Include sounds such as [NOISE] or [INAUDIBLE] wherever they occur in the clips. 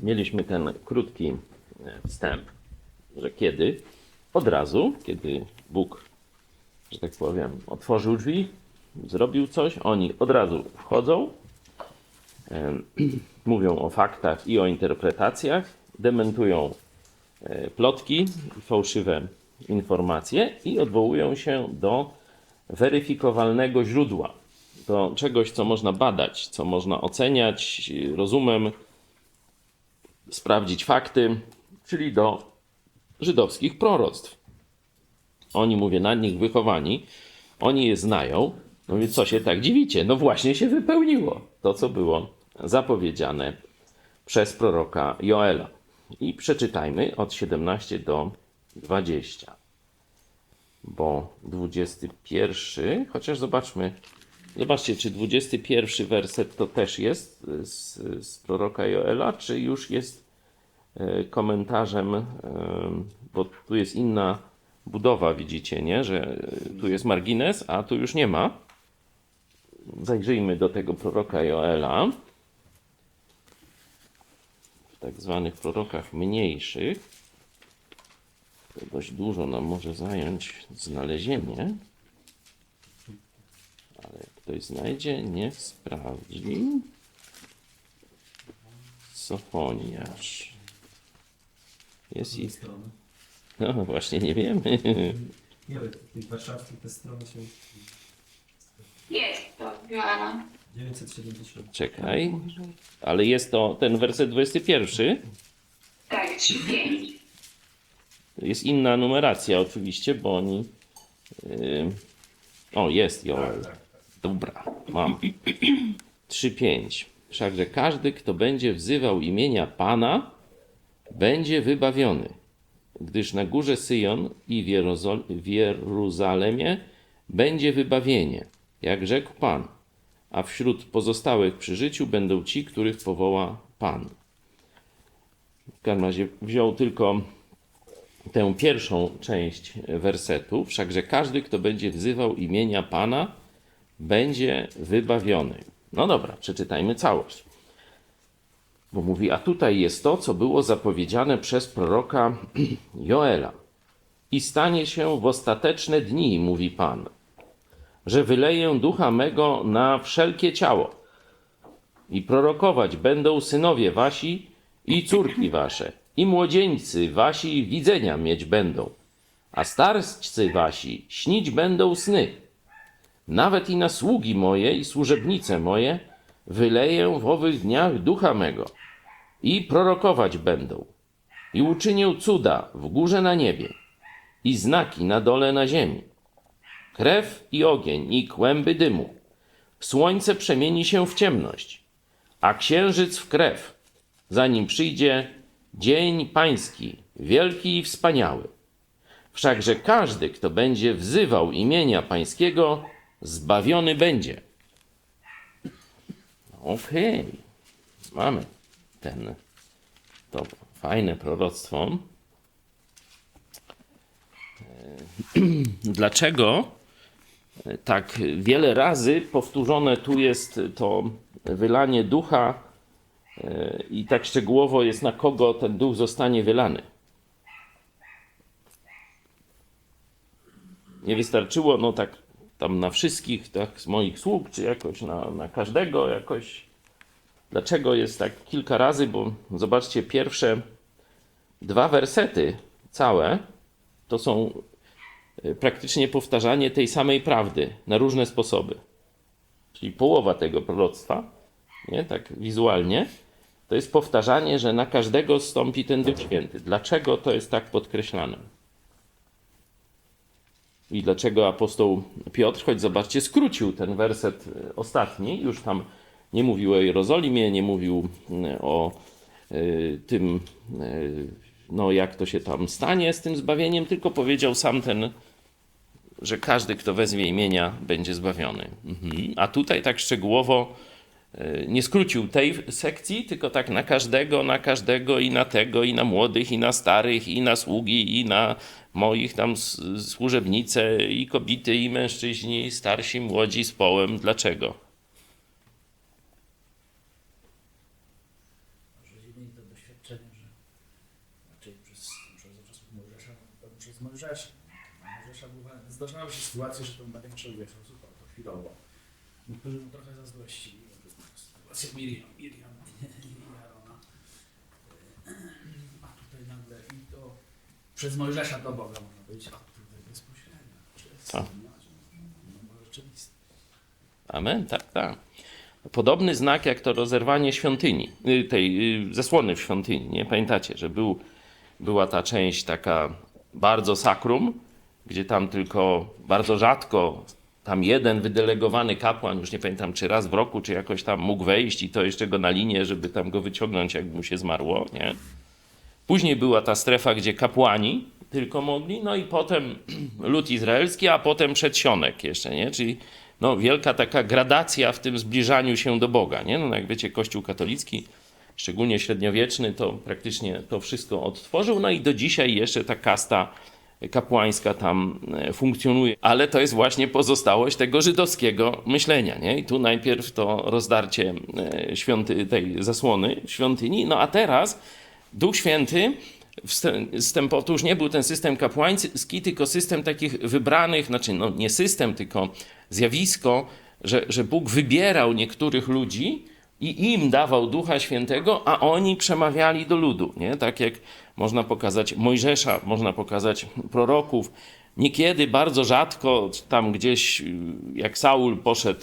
mieliśmy ten krótki e, wstęp, że kiedy od razu, kiedy Bóg, że tak powiem, otworzył drzwi, zrobił coś, oni od razu wchodzą, [CLEARS THROAT] mówią o faktach i o interpretacjach, dementują e, plotki i fałszywe informacje i odwołują się do weryfikowalnego źródła, do czegoś, co można badać, co można oceniać rozumem, sprawdzić fakty, czyli do żydowskich proroctw. Oni, mówię, na nich wychowani, oni je znają, no więc co się tak dziwicie? No właśnie się wypełniło to, co było zapowiedziane przez proroka Joela. I przeczytajmy od 17 do 20. Bo 21, chociaż zobaczmy, zobaczcie, czy 21 werset to też jest z, z proroka Joela, czy już jest e, komentarzem, e, bo tu jest inna budowa, widzicie, nie? Że e, tu jest margines, a tu już nie ma. Zajrzyjmy do tego proroka Joela. W tak zwanych prorokach mniejszych. To dość dużo nam może zająć znalezienie. Ale ktoś znajdzie, niech sprawdzi. Sofoniasz. Jest ich. strony. No właśnie nie wiemy. Nie wiem, tych warszawskich te strony się Jest to Joana. 970. Czekaj. Ale jest to ten werset 21. Tak, 3-5. Jest inna numeracja oczywiście, bo oni. Yy... O, jest Joel. Dobra, mam. 3-5. Wszakże każdy, kto będzie wzywał imienia Pana, będzie wybawiony. Gdyż na górze Syjon i w, Jerozol- w Jeruzalemie będzie wybawienie, jak rzekł Pan. A wśród pozostałych przy życiu będą ci, których powoła Pan. W każdym razie wziął tylko tę pierwszą część wersetu, wszakże każdy, kto będzie wzywał imienia Pana, będzie wybawiony. No dobra, przeczytajmy całość. Bo mówi, a tutaj jest to, co było zapowiedziane przez proroka [CLEARS THROAT] Joela. I stanie się w ostateczne dni, mówi Pan, że wyleję ducha mego na wszelkie ciało. I prorokować będą synowie wasi i córki wasze, i młodzieńcy wasi widzenia mieć będą, a starscy wasi śnić będą sny. Nawet i na sługi moje i służebnice moje wyleję w owych dniach ducha mego i prorokować będą. I uczynię cuda w górze na niebie i znaki na dole na ziemi. Krew i ogień i kłęby dymu. Słońce przemieni się w ciemność, a księżyc w krew, zanim przyjdzie dzień pański, wielki i wspaniały. Wszakże każdy, kto będzie wzywał imienia pańskiego, zbawiony będzie. Okej, mamy ten, to fajne proroctwo. E, [CLEARS THROAT] Dlaczego tak wiele razy powtórzone tu jest to wylanie ducha e, i tak szczegółowo jest na kogo ten duch zostanie wylany? Nie wystarczyło, no tak tam na wszystkich, tak z moich sług, czy jakoś na, na każdego, jakoś. Dlaczego jest tak kilka razy? Bo zobaczcie, pierwsze dwa wersety całe to są e, praktycznie powtarzanie tej samej prawdy na różne sposoby. Czyli połowa tego proroctwa, nie? tak wizualnie, to jest powtarzanie, że na każdego stąpi ten Duch Święty. Dlaczego to jest tak podkreślane? I dlaczego apostoł Piotr, choć zobaczcie, skrócił ten werset e, ostatni, już tam nie mówił o Jerozolimie, nie mówił e, o e, tym, no jak to się tam stanie z tym zbawieniem, tylko powiedział sam ten, że każdy, kto wezwie imienia, będzie zbawiony. Mhm. A tutaj tak szczegółowo nie skrócił tej sekcji, tylko tak na każdego, na każdego i na tego, i na młodych, i na starych, i na sługi, i na moich tam służebnice, i kobiety, i mężczyźni, starsi, młodzi z połem. Dlaczego? Mojżesza, przez Mojżesza, zdarzały się sytuacje, że ilość osób, ale to chwilowo. Niektórzy mu trochę zazdrościli, jakby sytuacja Miriam, Miriam i Arona. A tutaj nagle i to przez Mojżesza do Boga można powiedzieć, a tutaj bezpośrednio. Przez Co? no, rzeczywistość. Amen, tak, tak. Podobny znak jak to rozerwanie świątyni, y, tej y, zasłony w świątyni, nie? Pamiętacie, że był, była ta część taka bardzo sakrum, gdzie tam tylko bardzo rzadko tam jeden wydelegowany kapłan, już nie pamiętam czy raz w roku, czy jakoś tam mógł wejść i to jeszcze go na linię, żeby tam go wyciągnąć, jak mu się zmarło, nie? Później była ta strefa, gdzie kapłani tylko mogli, no i potem [CLEARS THROAT] lud izraelski, a potem przedsionek jeszcze, nie? Czyli no, wielka taka gradacja w tym zbliżaniu się do Boga, nie? No, jak wiecie, Kościół katolicki, szczególnie średniowieczny, to praktycznie to wszystko odtworzył, no i do dzisiaj jeszcze ta kasta kapłańska tam e, funkcjonuje, ale to jest właśnie pozostałość tego żydowskiego myślenia, nie? I tu najpierw to rozdarcie e, świąty, tej zasłony świątyni, no a teraz Duch Święty wstępował, to nie był ten system kapłański, tylko system takich wybranych, znaczy no nie system, tylko zjawisko, że, że Bóg wybierał niektórych ludzi i im dawał Ducha Świętego, a oni przemawiali do ludu, nie? Tak jak można pokazać Mojżesza, można pokazać proroków. Niekiedy, bardzo rzadko, tam gdzieś, jak Saul poszedł,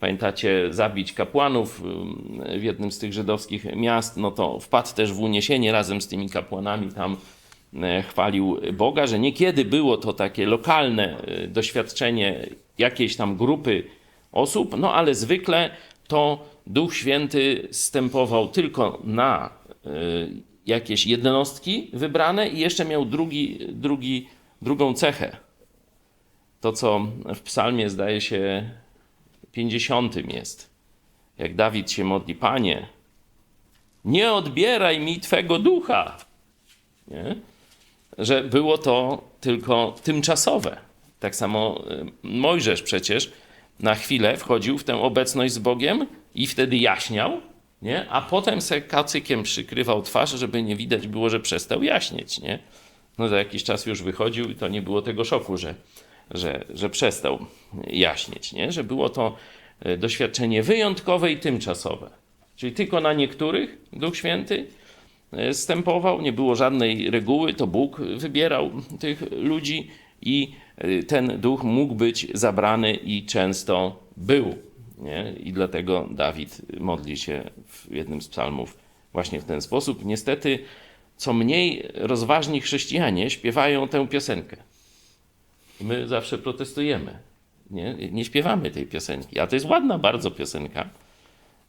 pamiętacie, zabić kapłanów w jednym z tych żydowskich miast, no to wpadł też w uniesienie razem z tymi kapłanami tam e, chwalił Boga, że niekiedy było to takie lokalne e, doświadczenie jakiejś tam grupy osób, no ale zwykle to Duch Święty stępował tylko na e, jakieś jednostki wybrane i jeszcze miał drugi, drugi, drugą cechę. To, co w psalmie zdaje się 50 jest. Jak Dawid się modli, Panie, nie odbieraj mi Twego ducha. Nie? Że było to tylko tymczasowe. Tak samo y, Mojżesz przecież na chwilę wchodził w tę obecność z Bogiem i wtedy jaśniał, nie? a potem se kacykiem przykrywał twarz, żeby nie widać było, że przestał jaśnieć. Nie? No za jakiś czas już wychodził i to nie było tego szoku, że, że, że przestał jaśnieć, nie? że było to e, doświadczenie wyjątkowe i tymczasowe. Czyli tylko na niektórych Duch Święty e, stępował, nie było żadnej reguły, to Bóg wybierał tych ludzi i e, ten duch mógł być zabrany i często był. Nie? I dlatego Dawid modli się w jednym z psalmów właśnie w ten sposób. Niestety, co mniej rozważni chrześcijanie śpiewają tę piosenkę. My zawsze protestujemy. Nie, nie śpiewamy tej piosenki. A to jest ładna bardzo piosenka.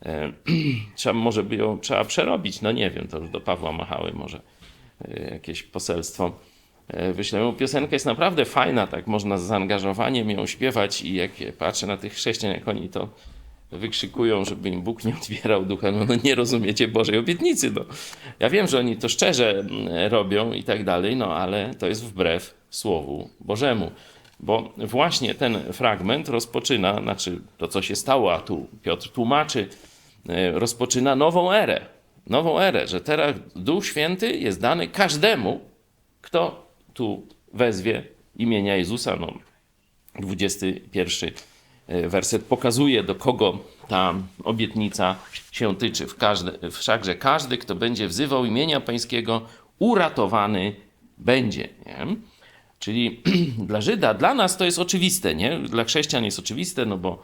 E, [CLEARS THROAT] trzeba, może by ją trzeba przerobić. No nie wiem, to już do Pawła Machały może e, jakieś poselstwo e, wyślemy. Piosenka jest naprawdę fajna, tak można z zaangażowaniem ją śpiewać i jak patrzę na tych chrześcijan, jak oni to wykrzykują, żeby im Bóg nie odbierał ducha, no, no nie rozumiecie Bożej obietnicy. No. Ja wiem, że oni to szczerze mm, robią i tak dalej, no ale to jest wbrew Słowu Bożemu. Bo właśnie ten fragment rozpoczyna, znaczy to, co się stało, a tu Piotr tłumaczy, e, rozpoczyna nową erę. Nową erę, że teraz Duch Święty jest dany każdemu, kto tu wezwie imienia Jezusa. No, 21 werset pokazuje, do kogo ta obietnica się tyczy. W każdy, wszakże każdy, kto będzie wzywał imienia Pańskiego, uratowany będzie. Nie? Czyli [CLEARS THROAT] dla Żyda, dla nas to jest oczywiste, nie? Dla chrześcijan jest oczywiste, no bo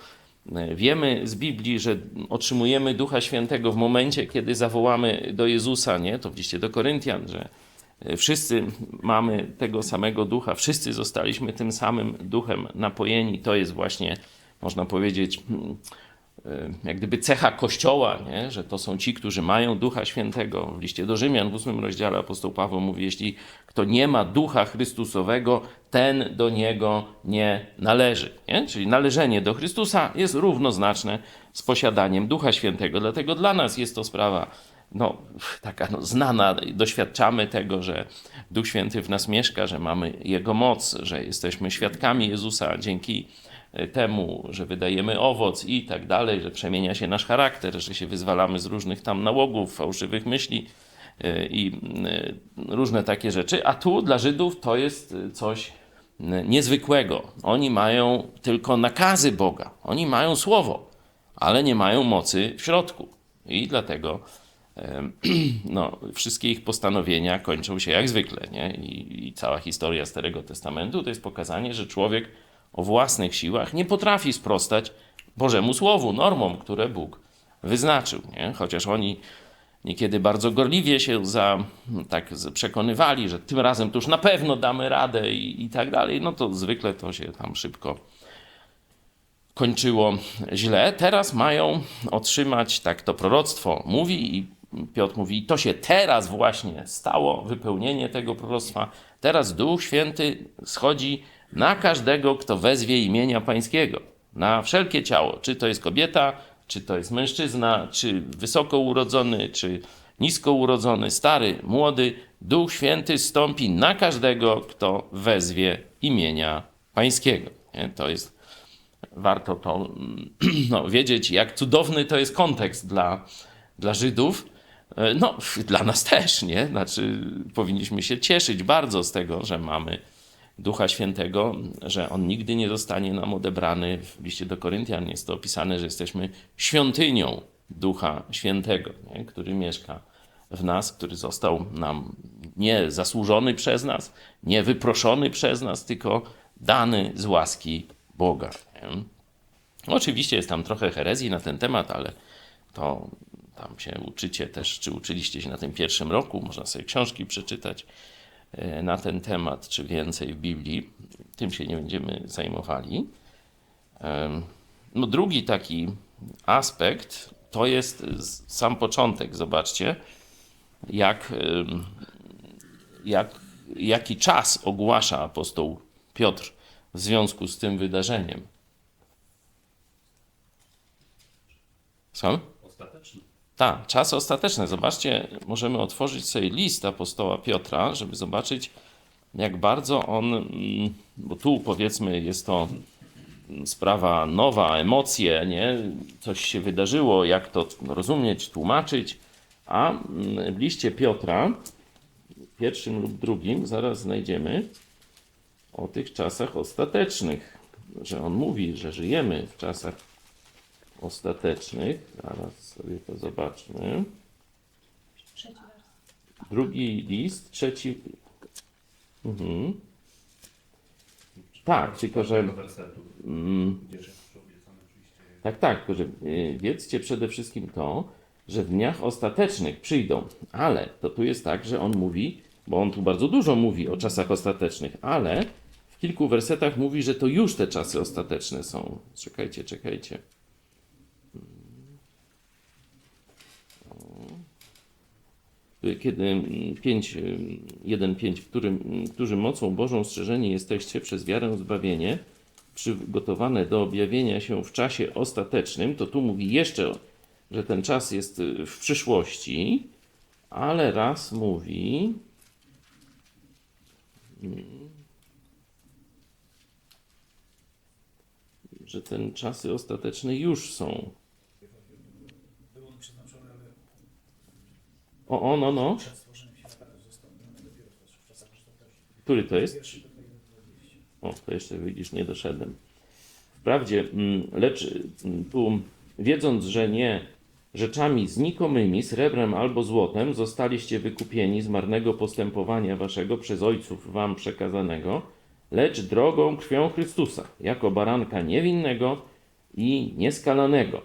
e, wiemy z Biblii, że otrzymujemy Ducha Świętego w momencie, kiedy zawołamy do Jezusa, nie? To w liście do Koryntian, że e, wszyscy mamy tego samego Ducha, wszyscy zostaliśmy tym samym Duchem napojeni. To jest właśnie, można powiedzieć, jak gdyby cecha Kościoła, nie? że to są ci, którzy mają Ducha Świętego. W liście do Rzymian w ósmym rozdziale apostoł Paweł mówi, jeśli kto nie ma Ducha Chrystusowego, ten do Niego nie należy. Nie? Czyli należenie do Chrystusa jest równoznaczne z posiadaniem Ducha Świętego. Dlatego dla nas jest to sprawa no, taka no, znana, doświadczamy tego, że Duch Święty w nas mieszka, że mamy Jego moc, że jesteśmy świadkami Jezusa dzięki temu, że wydajemy owoc i tak dalej, że przemienia się nasz charakter, że się wyzwalamy z różnych tam nałogów, fałszywych myśli y, i y, różne takie rzeczy, a tu dla Żydów to jest coś niezwykłego. Oni mają tylko nakazy Boga, oni mają słowo, ale nie mają mocy w środku. I dlatego [CLEARS THROAT] no, wszystkie ich postanowienia kończą się jak zwykle. Nie? I, I cała historia Starego Testamentu to jest pokazanie, że człowiek o własnych siłach nie potrafi sprostać Bożemu Słowu, normom, które Bóg wyznaczył. Nie? Chociaż oni niekiedy bardzo gorliwie się za, tak przekonywali, że tym razem to już na pewno damy radę i, i tak dalej, no to zwykle to się tam szybko kończyło źle. Teraz mają otrzymać, tak to proroctwo mówi i Piotr mówi, to się teraz właśnie stało, wypełnienie tego proroctwa. Teraz Duch Święty schodzi na każdego, kto wezwie imienia Pańskiego. Na wszelkie ciało, czy to jest kobieta, czy to jest mężczyzna, czy wysoko urodzony, czy nisko urodzony, stary, młody. Duch Święty stąpi na każdego, kto wezwie imienia Pańskiego. Nie? To jest warto to mm, [CLEARS THROAT] no, wiedzieć, jak cudowny to jest kontekst dla, dla Żydów. E, No, [LAUGHS] dla nas też, nie? Znaczy, powinniśmy się cieszyć bardzo z tego, że mamy Ducha Świętego, że On nigdy nie zostanie nam odebrany. W liście do Koryntian jest to opisane, że jesteśmy świątynią Ducha Świętego, nie? który mieszka w nas, który został nam nie zasłużony przez nas, nie wyproszony przez nas, tylko dany z łaski Boga. Nie? Oczywiście jest tam trochę herezji na ten temat, ale to tam się uczycie też, czy uczyliście się na tym pierwszym roku, można sobie książki przeczytać e, na ten temat, czy więcej w Biblii. Tym się nie będziemy zajmowali. No, drugi taki aspekt to jest sam początek. Zobaczcie, jak, jak, jaki czas ogłasza apostoł Piotr w związku z tym wydarzeniem. Są? Tak, czasy ostateczne. Zobaczcie, możemy otworzyć sobie list apostoła Piotra, żeby zobaczyć, jak bardzo on, mm, bo tu powiedzmy jest to sprawa nowa, emocje, nie? Coś się wydarzyło, jak to rozumieć, tłumaczyć, a mm, w liście Piotra, pierwszym lub drugim, zaraz znajdziemy o tych czasach ostatecznych, że on mówi, że żyjemy w czasach ostatecznych. Zaraz sobie to zobaczmy. Drugi list, trzeci. Mhm. Tak, tylko że. Mm, tak, tak, tylko że y, wiedzcie przede wszystkim to, że w dniach ostatecznych przyjdą, ale to tu jest tak, że on mówi, bo on tu bardzo dużo mówi o czasach ostatecznych, ale w kilku wersetach mówi, że to już te czasy ostateczne są. Czekajcie, czekajcie. Kiedy 5, 1, 5, w którym, którzy mocą Bożą strzeżeni jesteście przez wiarę zbawienie, przygotowane do objawienia się w czasie ostatecznym, to tu mówi jeszcze, że ten czas jest y, w przyszłości, ale raz mówi, że ten czasy ostateczne już są. Był on przeznaczony, ale O, o, no, no. Który to jest? Pierwszy Piotra 1,20. O, to jeszcze widzisz, nie doszedłem. Wprawdzie, mm, lecz mm, tu wiedząc, że nie rzeczami znikomymi, srebrem albo złotem, zostaliście wykupieni z marnego postępowania waszego przez ojców wam przekazanego, lecz drogą krwią Chrystusa, jako baranka niewinnego i nieskalanego.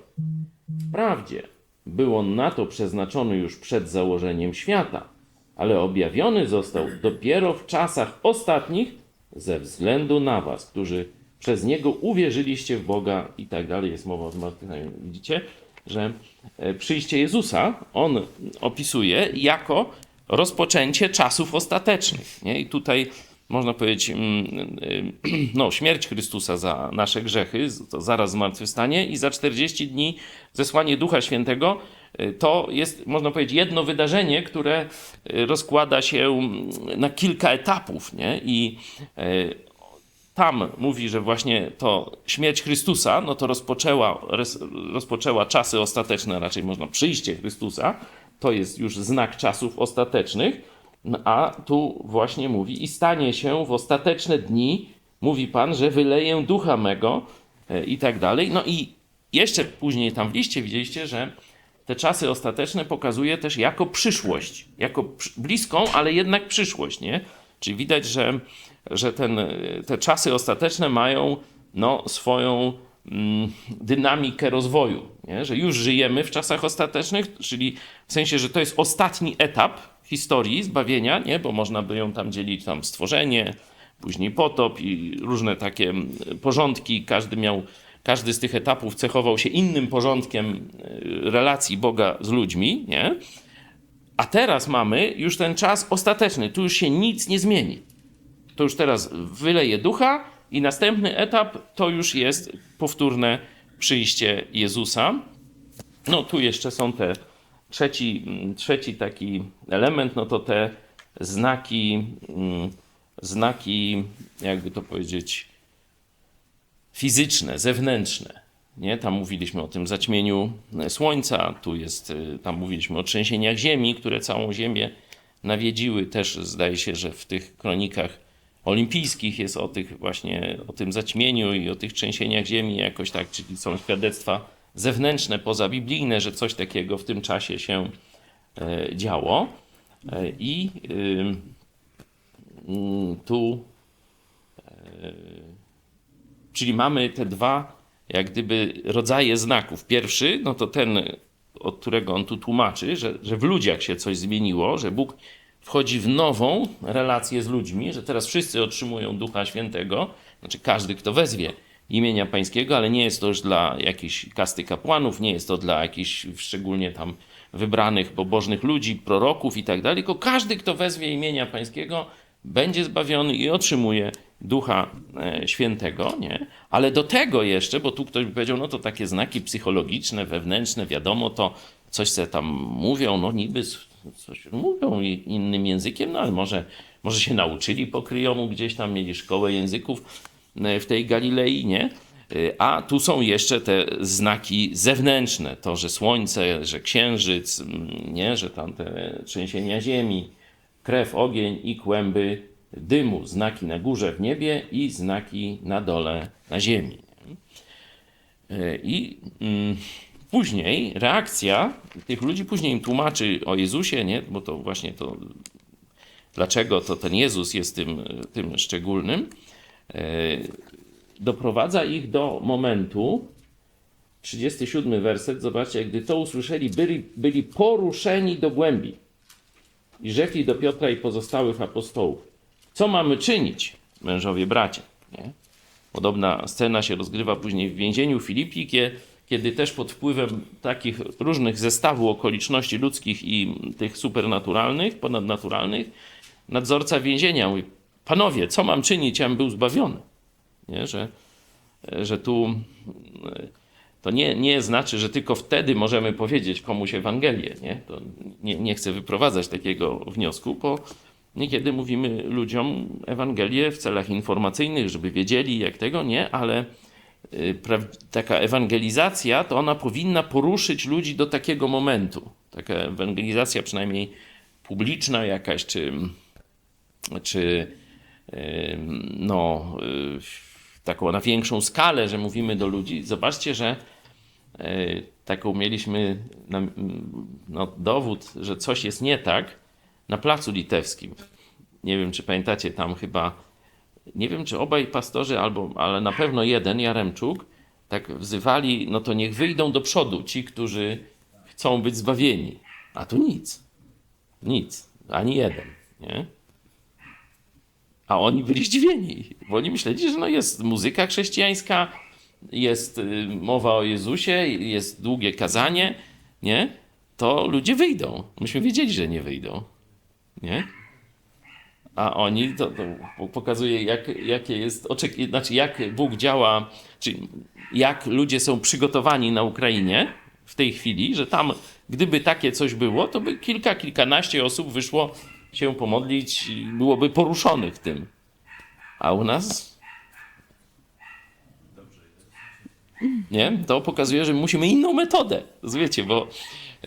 Wprawdzie był on na to przeznaczony już przed założeniem świata, ale objawiony został dopiero w czasach ostatnich ze względu na was, którzy przez niego uwierzyliście w Boga i tak dalej. Jest mowa o zmartwychwstaniu. Widzicie, że e, przyjście Jezusa on opisuje jako rozpoczęcie czasów ostatecznych. Nie? I tutaj można powiedzieć, mm, y, [CLEARS THROAT] no, śmierć Chrystusa za nasze grzechy, to zaraz zmartwychwstanie i za 40 dni zesłanie Ducha Świętego, y, to jest, można powiedzieć, jedno wydarzenie, które y, rozkłada się mm, na kilka etapów, nie? I tam mówi, że właśnie to śmierć Chrystusa, no to rozpoczęła, rozpoczęła czasy ostateczne, raczej można przyjście Chrystusa, to jest już znak czasów ostatecznych, a tu właśnie mówi i stanie się w ostateczne dni, mówi Pan, że wyleję ducha mego e, i tak dalej. No i jeszcze później tam w liście widzieliście, że te czasy ostateczne pokazuje też jako przyszłość, jako bliską, ale jednak przyszłość, nie? Czyli widać, że, że ten, te czasy ostateczne mają no, swoją mm, dynamikę rozwoju, nie? że już żyjemy w czasach ostatecznych, czyli w sensie, że to jest ostatni etap historii zbawienia, nie? bo można by ją tam dzielić tam stworzenie, później potop i różne takie mm, porządki, każdy miał każdy z tych etapów cechował się innym porządkiem y, relacji Boga z ludźmi, nie? A teraz mamy już ten czas ostateczny, tu już się nic nie zmieni. To już teraz wyleje ducha i następny etap to już jest powtórne przyjście Jezusa. No tu jeszcze są te trzeci, mm, trzeci taki element, no to te znaki, mm, znaki, jakby to powiedzieć, fizyczne, zewnętrzne. Nie? Tam mówiliśmy o tym zaćmieniu słońca, tu jest, y, tam mówiliśmy o trzęsieniach ziemi, które całą ziemię nawiedziły. Też zdaje się, że w tych kronikach olimpijskich jest o tych właśnie, o tym zaćmieniu i o tych trzęsieniach ziemi jakoś tak, czyli są świadectwa zewnętrzne, pozabiblijne, że coś takiego w tym czasie się e, działo. E, I tu Czyli mamy te dwa, jak gdyby, rodzaje znaków. Pierwszy, no to ten, od którego on tu tłumaczy, że, że w ludziach się coś zmieniło, że Bóg wchodzi w nową relację z ludźmi, że teraz wszyscy otrzymują Ducha Świętego, znaczy każdy, kto wezwie imienia Pańskiego, ale nie jest to już dla jakiejś kasty kapłanów, nie jest to dla jakichś szczególnie tam wybranych pobożnych ludzi, proroków i tak dalej, tylko każdy, kto wezwie imienia Pańskiego, będzie zbawiony i otrzymuje Ducha e, Świętego, nie? Ale do tego jeszcze, bo tu ktoś by powiedział, no to takie znaki psychologiczne, wewnętrzne, wiadomo, to coś se tam mówią, no niby coś mówią innym językiem, no ale może, może się nauczyli po kryjomu, gdzieś tam mieli szkołę języków w tej Galilei, nie? E, A tu są jeszcze te znaki zewnętrzne, to, że słońce, że księżyc, nie? że tam te trzęsienia ziemi, krew, ogień i kłęby dymu, znaki na górze w niebie i znaki na dole na ziemi. E, I mm, później reakcja tych ludzi, później im tłumaczy o Jezusie, nie? bo to właśnie to, dlaczego to ten Jezus jest tym, tym szczególnym, e, doprowadza ich do momentu, 37 werset, zobaczcie, gdy to usłyszeli, byli, byli poruszeni do głębi i rzekli do Piotra i pozostałych apostołów, co mamy czynić, mężowie bracia? Nie? Podobna scena się rozgrywa później w więzieniu Filipii, kie- kiedy też pod wpływem takich różnych zestawu okoliczności ludzkich i tych supernaturalnych, ponadnaturalnych, nadzorca więzienia mówi, panowie, co mam czynić, abym był zbawiony? Nie? Że, że tu to nie, nie znaczy, że tylko wtedy możemy powiedzieć komuś Ewangelię. Nie, to nie, nie chcę wyprowadzać takiego wniosku, bo niekiedy mówimy ludziom Ewangelię w celach informacyjnych, żeby wiedzieli jak tego, nie, ale y, taka ewangelizacja, to ona powinna poruszyć ludzi do takiego momentu. Taka ewangelizacja przynajmniej publiczna jakaś, czy, czy no, y, taką na większą skalę, że mówimy do ludzi. Zobaczcie, że y, taką mieliśmy no, dowód, że coś jest nie tak na placu litewskim. Nie wiem, czy pamiętacie, tam chyba, nie wiem, czy obaj pastorzy, albo, ale na pewno jeden, Jaremczuk, tak wzywali, no to niech wyjdą do przodu ci, którzy chcą być zbawieni. A tu nic. Nic. Ani jeden. Nie? A oni byli zdziwieni, bo oni myśleli, że no jest muzyka chrześcijańska, jest y, mowa o Jezusie, jest długie kazanie, nie? To ludzie wyjdą. Myśmy wiedzieli, że nie wyjdą. Nie? A oni, to, to pokazuje, jak, jakie jest oczek- znaczy jak Bóg działa, czy jak ludzie są przygotowani na Ukrainie w tej chwili, że tam, gdyby takie coś było, to by kilka, kilkanaście osób wyszło się pomodlić, byłoby poruszonych tym. A u nas? Nie? To pokazuje, że musimy inną metodę. Wiecie, bo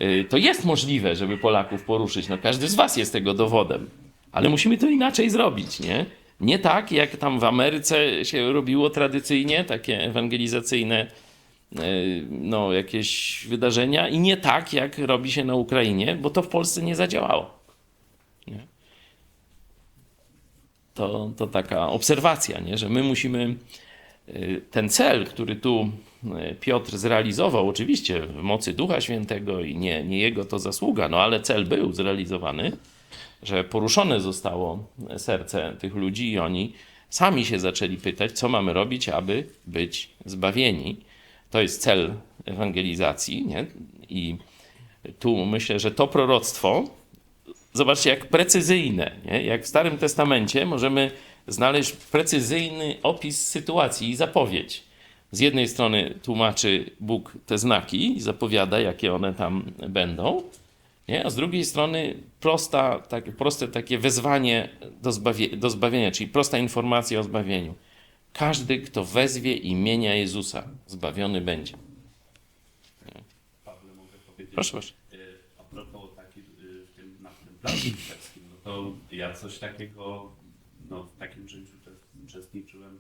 y, to jest możliwe, żeby Polaków poruszyć. No każdy z was jest tego dowodem. Ale musimy to inaczej zrobić, nie? Nie tak, jak tam w Ameryce się robiło tradycyjnie, takie ewangelizacyjne y, no, jakieś wydarzenia i nie tak, jak robi się na Ukrainie, bo to w Polsce nie zadziałało. Nie? To, to taka obserwacja, nie? że my musimy y, ten cel, który tu y, Piotr zrealizował, oczywiście w mocy Ducha Świętego i nie, nie jego to zasługa, no ale cel był zrealizowany, że poruszone zostało serce tych ludzi i oni sami się zaczęli pytać, co mamy robić, aby być zbawieni. To jest cel ewangelizacji, nie? I tu myślę, że to proroctwo, zobaczcie, jak precyzyjne, nie? jak w Starym Testamencie możemy znaleźć precyzyjny opis sytuacji i zapowiedź. Z jednej strony tłumaczy Bóg te znaki i zapowiada, jakie one tam będą, nie? a z drugiej strony prosta, takie, proste takie wezwanie do, zbawie, do zbawienia, czyli prosta informacja o zbawieniu. Każdy, kto wezwie imienia Jezusa, zbawiony będzie. Proszę, proszę. E, A propos taki, e, w tym, na tym planie no to ja coś takiego, no w takim życiu uczestniczyłem,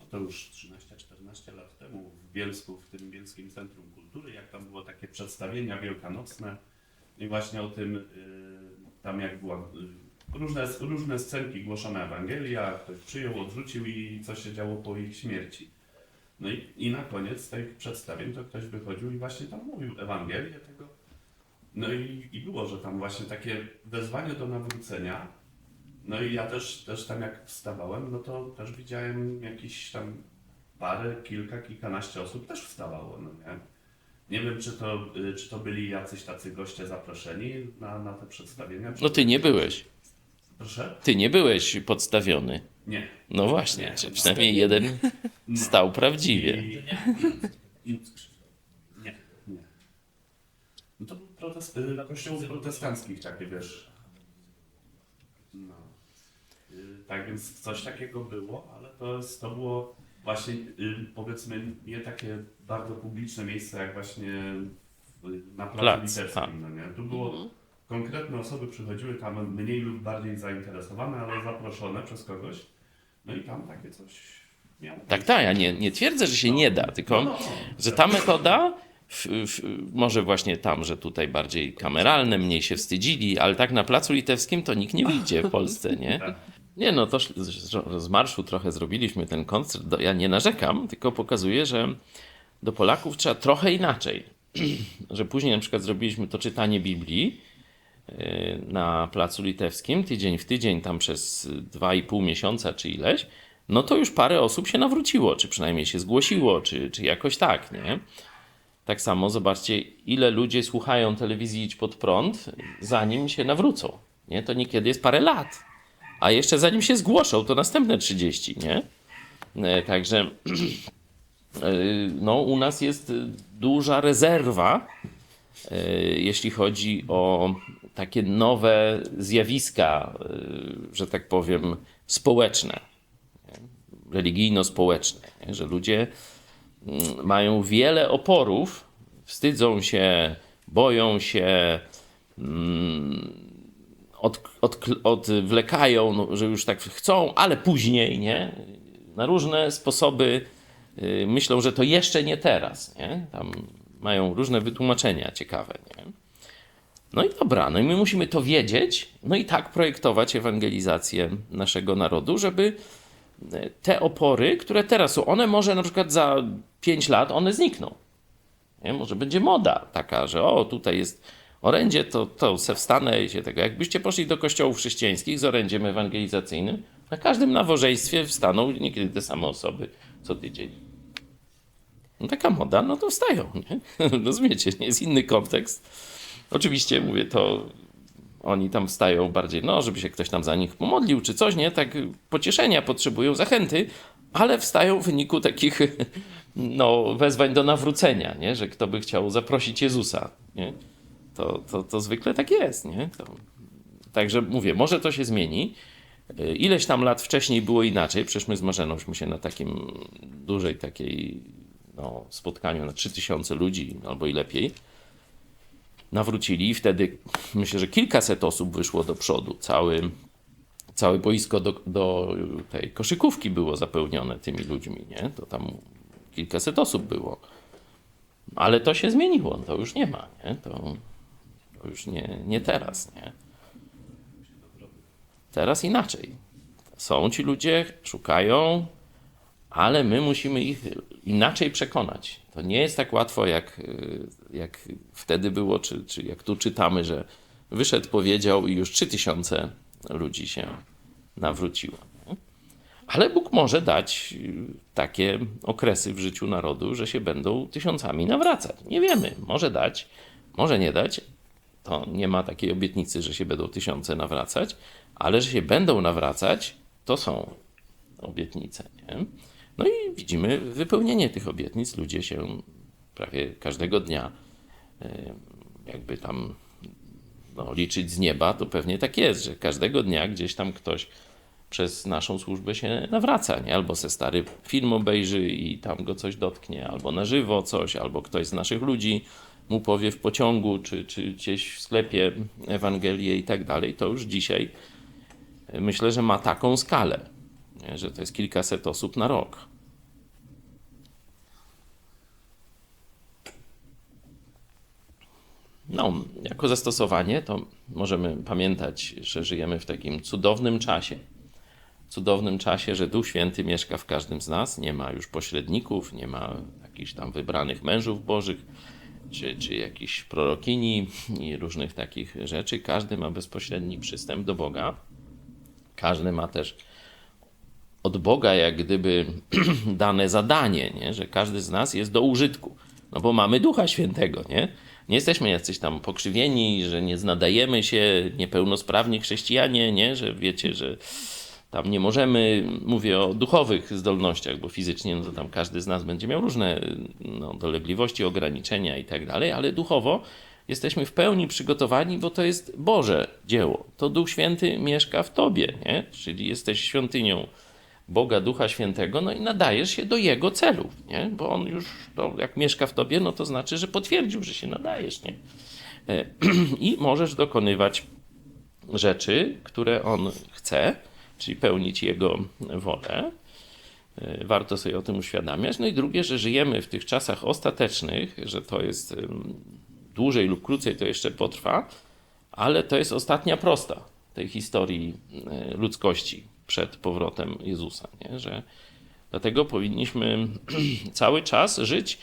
no to już 13-14 lat temu w Bielsku, w tym Bielskim Centrum Kultury, jak tam było takie przedstawienia wielkanocne i właśnie o tym, y, tam jak była, y, różne, różne scenki głoszona Ewangelia, ktoś przyjął, odrzucił i co się działo po ich śmierci. No i, i na koniec tych przedstawień to ktoś wychodził i właśnie tam mówił Ewangelię tego. No i, i było, że tam właśnie takie wezwanie do nawrócenia. No i ja też, też tam jak wstawałem, no to też widziałem jakieś tam parę, kilka, kilkanaście osób też wstawało, no nie? Nie wiem, czy to, y, czy to byli jacyś tacy goście zaproszeni na, na te przedstawienia. No ty nie byłeś. Proszę? Ty nie byłeś podstawiony. Nie. No właśnie, Nie. przynajmniej jeden No. stał prawdziwie. I, i, nie, nie. No to był protest, y, kościół protestanckich takie, wiesz. No. Y, Tak więc coś takiego było, ale to, jest, to było właśnie y, powiedzmy nie takie bardzo publiczne miejsce jak właśnie na placu Plac, litewskim, tak. no nie? Tu było konkretne osoby przychodziły tam mniej lub bardziej zainteresowane, ale zaproszone przez kogoś. No i tam takie coś miało. Tak, tak, ja nie, nie twierdzę, że się nie da, tylko No, no, że ta metoda, w, w, może właśnie tam, że tutaj bardziej kameralne, mniej się wstydzili, ale tak na Placu Litewskim to nikt nie wyjdzie w Polsce, nie? [LAUGHS] Tak. Nie, no to z, marszu trochę zrobiliśmy ten koncert. Ja nie narzekam, tylko pokazuję, że do Polaków trzeba trochę inaczej. [CLEARS THROAT] że później na przykład zrobiliśmy to czytanie Biblii yy, na Placu Litewskim, tydzień w tydzień, tam przez dwa i pół miesiąca czy ileś, no to już parę osób się nawróciło, czy przynajmniej się zgłosiło, czy, czy jakoś tak, nie? Tak samo zobaczcie, ile ludzie słuchają telewizji Idź Pod Prąd, zanim się nawrócą, nie? To niekiedy jest parę lat. A jeszcze zanim się zgłoszą, to następne 30, nie? E, Także [CLEARS THROAT] e, no, u nas jest duża rezerwa, e, jeśli chodzi o takie nowe zjawiska, że tak powiem, społeczne, religijno-społeczne, że ludzie mają wiele oporów, wstydzą się, boją się, od, od, odwlekają, no, że już tak chcą, ale później, nie? Na różne sposoby y, myślą, że to jeszcze nie teraz, nie? Tam mają różne wytłumaczenia ciekawe, nie? No i dobra, no i my musimy to wiedzieć, no i tak projektować ewangelizację naszego narodu, żeby te opory, które teraz są, one może na przykład za 5 lat one znikną. Nie? Może będzie moda taka, że o, tutaj jest orędzie, to, to se wstanę i się tego. Jakbyście poszli do kościołów chrześcijańskich z orędziem ewangelizacyjnym, na każdym nawożeństwie wstaną niekiedy te same osoby co tydzień. No taka moda, no to wstają, nie? [LAUGHS] Rozumiecie, nie jest inny kontekst. Oczywiście, mówię, to oni tam wstają bardziej, no, żeby się ktoś tam za nich pomodlił, czy coś, nie? Tak pocieszenia potrzebują, zachęty, ale wstają w wyniku takich, [LAUGHS] no, wezwań do nawrócenia, nie? Że kto by chciał zaprosić Jezusa, nie? To, to, to zwykle tak jest, nie? To, także mówię, może to się zmieni. Y, Ileś tam lat wcześniej było inaczej, przecież my z Marzenąśmy się na takim dużej takiej no, spotkaniu na 3000 ludzi albo i lepiej. Nawrócili i wtedy myślę, że kilkaset osób wyszło do przodu. Cały, całe boisko do, do tej koszykówki było zapełnione tymi ludźmi, nie? To tam kilkaset osób było. Ale to się zmieniło, to już nie ma, nie? To, to już nie, nie teraz, nie? Teraz inaczej. Są ci ludzie, szukają, ale my musimy ich inaczej przekonać. To nie jest tak łatwo, jak, y, jak wtedy było, czy, czy jak tu czytamy, że wyszedł, powiedział i już trzy tysiące ludzi się nawróciło. Ale Bóg może dać y, takie okresy w życiu narodu, że się będą tysiącami nawracać. Nie wiemy. Może dać, może nie dać. To nie ma takiej obietnicy, że się będą tysiące nawracać, ale że się będą nawracać, to są obietnice. Nie? No i widzimy wypełnienie tych obietnic. Ludzie się prawie każdego dnia e, jakby tam no, liczyć z nieba, to pewnie tak jest, że każdego dnia gdzieś tam ktoś przez naszą służbę się nawraca, nie? Albo se stary film obejrzy i tam go coś dotknie, albo na żywo coś, albo ktoś z naszych ludzi mu powie w pociągu, czy, czy gdzieś w sklepie Ewangelię i tak dalej. To już dzisiaj e, myślę, że ma taką skalę? Że to jest kilkaset osób na rok. No, jako zastosowanie to możemy pamiętać, że żyjemy w takim cudownym czasie. Cudownym czasie, że Duch Święty mieszka w każdym z nas, nie ma już pośredników, nie ma jakichś tam wybranych mężów bożych, czy, czy jakichś prorokini i różnych takich rzeczy. Każdy ma bezpośredni przystęp do Boga. Każdy ma też od Boga jak gdyby [CLEARS THROAT] dane zadanie, nie? że każdy z nas jest do użytku. No bo mamy Ducha Świętego, nie? Nie jesteśmy jacyś tam pokrzywieni, że nie znadajemy się, niepełnosprawni chrześcijanie, nie? Że wiecie, że tam nie możemy, mówię o duchowych zdolnościach, bo fizycznie no to tam każdy z nas będzie miał różne no, dolegliwości, ograniczenia i tak dalej, ale duchowo jesteśmy w pełni przygotowani, bo to jest Boże dzieło. To Duch Święty mieszka w tobie, nie? Czyli jesteś świątynią Boga Ducha Świętego, no i nadajesz się do Jego celów, nie? Bo On już, to jak mieszka w tobie, no to znaczy, że potwierdził, że się nadajesz, nie? E, [CLEARS THROAT] I możesz dokonywać rzeczy, które On chce, czyli pełnić Jego wolę. E, Warto sobie o tym uświadamiać. No i drugie, że żyjemy w tych czasach ostatecznych, że to jest dłużej lub krócej, to jeszcze potrwa, ale to jest ostatnia prosta tej historii e, ludzkości przed powrotem Jezusa, nie? że dlatego powinniśmy [CLEARS THROAT] cały czas żyć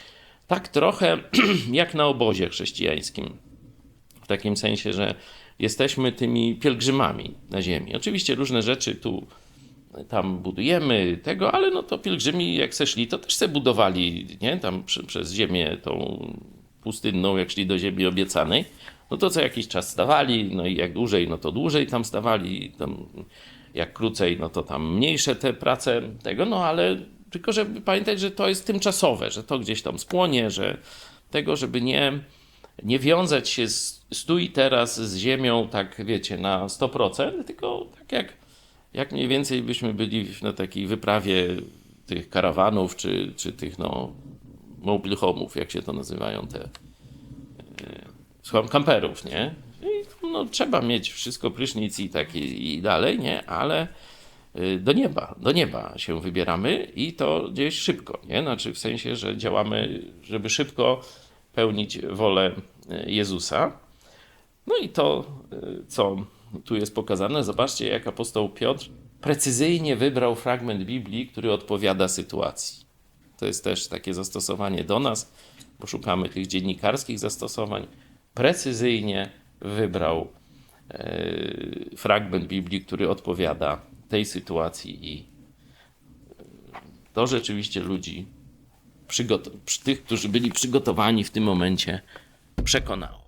tak trochę [CLEARS THROAT] jak na obozie chrześcijańskim. W takim sensie, że jesteśmy tymi pielgrzymami na ziemi. Oczywiście różne rzeczy tu tam budujemy tego, ale no to pielgrzymi jak se szli, to też se budowali, nie? Tam przy, przez ziemię tą pustynną, jak szli do ziemi obiecanej, no to co jakiś czas stawali, no i jak dłużej, no to dłużej tam stawali, tam jak krócej, no to tam mniejsze te prace tego, no ale tylko żeby pamiętać, że to jest tymczasowe, że to gdzieś tam spłonie, że tego, żeby nie, nie wiązać się z, stój teraz z ziemią, tak wiecie, na 100%, tylko tak jak, jak mniej więcej byśmy byli na takiej wyprawie tych karawanów, czy, czy tych no mobile home'ów, jak się to nazywają, te słucham, kamperów, nie? No, trzeba mieć wszystko, prysznic i tak i, i dalej, nie? Ale y, do nieba, do nieba się wybieramy i to gdzieś szybko, nie? Znaczy w sensie, że działamy, żeby szybko pełnić wolę y, Jezusa. No i to, y, co tu jest pokazane, zobaczcie, jak apostoł Piotr precyzyjnie wybrał fragment Biblii, który odpowiada sytuacji. To jest też takie zastosowanie do nas, bo szukamy tych dziennikarskich zastosowań. Precyzyjnie wybrał e, fragment Biblii, który odpowiada tej sytuacji i to rzeczywiście ludzi, tych, którzy byli przygotowani w tym momencie, przekonało.